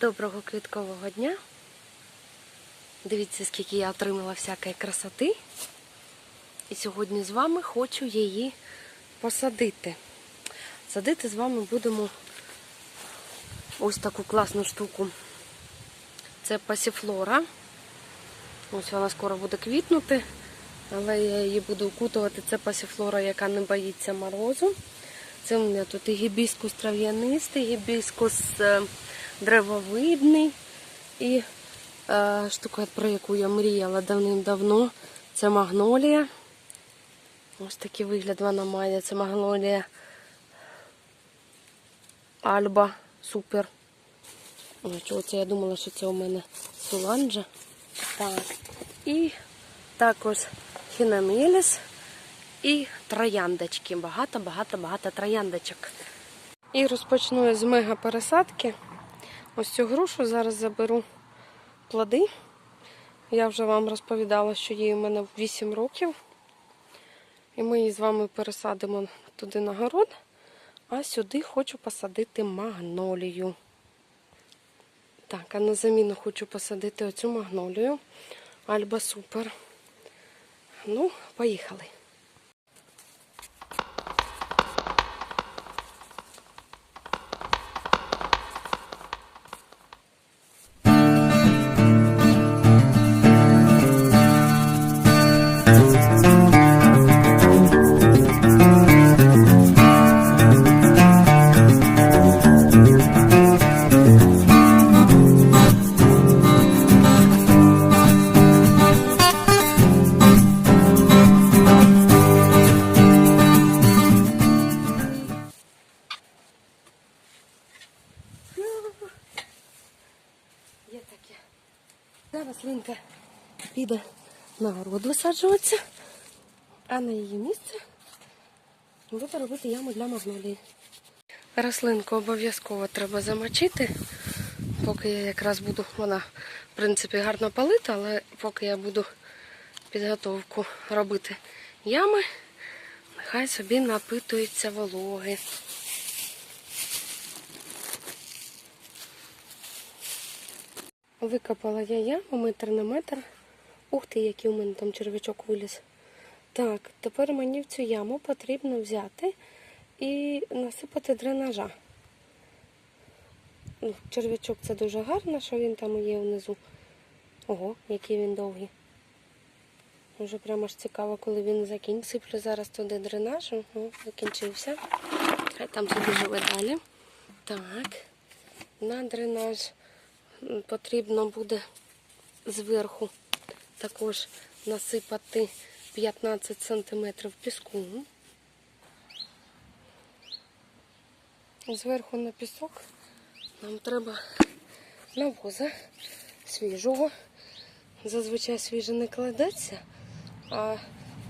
Доброго квіткового дня. Дивіться, скільки я отримала всякої красоти. І сьогодні з вами хочу її посадити. Садити з вами будемо ось таку класну штуку. Це пасіфлора. Ось вона скоро буде квітнути, але я її буду укутувати. Це пасіфлора, яка не боїться морозу. Це у мене тут і гібіскус трав'янистий, гібіскус е, древовидний і е, штука, про яку я мріяла давним-давно. Це магнолія. Ось такий вигляд вона має. Це магнолія Альба Супер. Ой, Чого це я думала, що це у мене Суланджа. Так. І також хінамеліс і трояндочки. Багато-багато-багато трояндочок. І розпочну з мега пересадки. Ось цю грушу зараз заберу плоди. Я вже вам розповідала, що їй у мене 8 років. І ми її з вами пересадимо туди на город. А сюди хочу посадити магнолію. Так, а на заміну хочу посадити оцю магнолію. Альба супер. Ну, поїхали. Зараз Лінка піде на город висаджуватися, а на її місце буде робити яму для магнолії. Рослинку обов'язково треба замочити, поки я якраз буду, вона, в принципі, гарно палита, але поки я буду підготовку робити ями, нехай собі напитується вологи. Викопала я яму метр на метр. Ух ти, який у мене там червячок виліз. Так, тепер мені в цю яму потрібно взяти і насипати дренажа. Ну, Червячок це дуже гарно, що він там є внизу. Ого, який він довгий. Вже прямо ж цікаво, коли він закінчить. Сиплю зараз туди дренаж. Ого, закінчився. Там собі живе далі. Так, на дренаж потрібно буде зверху також насипати 15 см піску. Зверху на пісок нам треба навоза свіжого. Зазвичай свіже не кладеться, а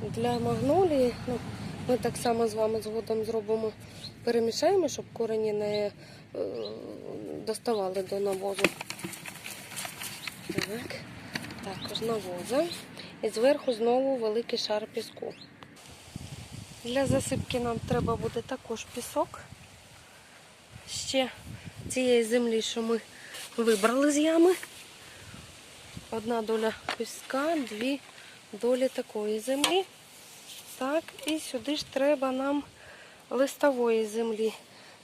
для магнолії ну, ми так само з вами згодом зробимо, перемішаємо, щоб корені не е, доставали до навозу. Так, також навоза. І зверху знову великий шар піску. Для засипки нам треба буде також пісок. Ще цієї землі, що ми вибрали з ями. Одна доля піска, дві долі такої землі. Так, і сюди ж треба нам листової землі.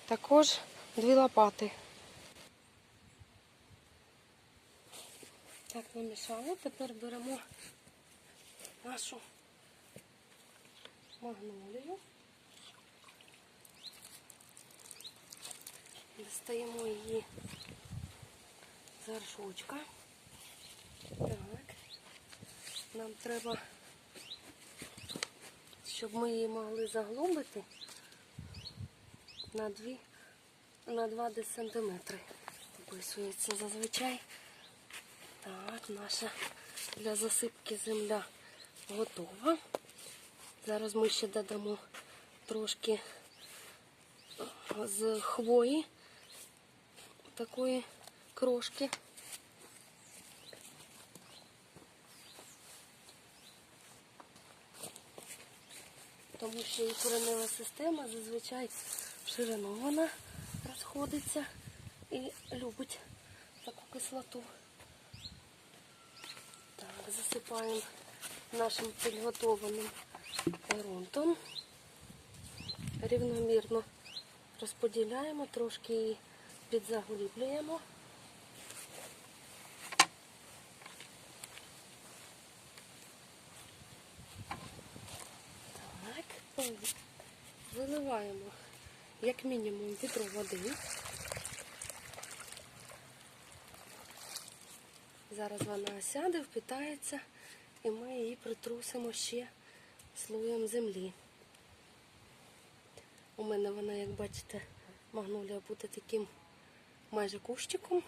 Також дві лопати. Так, намішали. Тепер беремо нашу магнолію. Достаємо її з горшочка. Так. Нам треба, щоб ми її могли заглубити на 2 на 2 десь. Вписується зазвичай. Так, наша для засипки земля готова. Зараз ми ще додамо трошки з хвої такої крошки. Тому що і коренева система зазвичай ширину розходиться і любить таку кислоту. Так, засипаємо нашим підготовленим ґрунтом. Рівномірно розподіляємо, трошки її підзаглиблюємо. Так, виливаємо як мінімум відро води. Зараз вона осяде, впитається, і ми її притрусимо ще слоєм землі. У мене вона, як бачите, магнолія буде таким майже кущиком.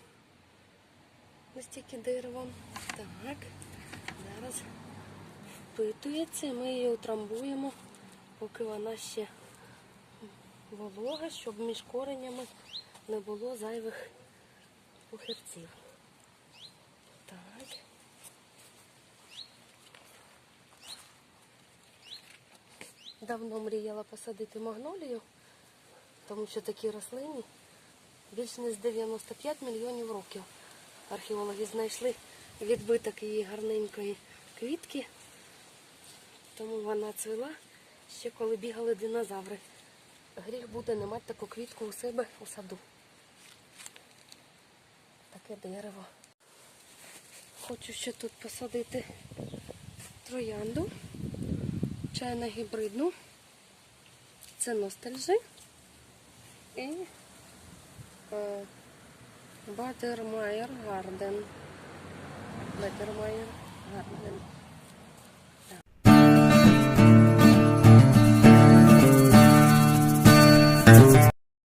Ось тільки деревом. Так, зараз впитується, ми її утрамбуємо, поки вона ще волога, щоб між коренями не було зайвих похирців. Так. Давно мріяла посадити магнолію, тому що такі рослині більш ніж 95 мільйонів років. Археологи знайшли відбиток її гарненької квітки, тому вона цвіла ще коли бігали динозаври. Гріх буде не мати таку квітку у себе у саду. Таке дерево. Хочу ще тут посадити троянду, чайно гібридну. Це ностальжи і е, Батермайер Гарден. Батермайер Гарден.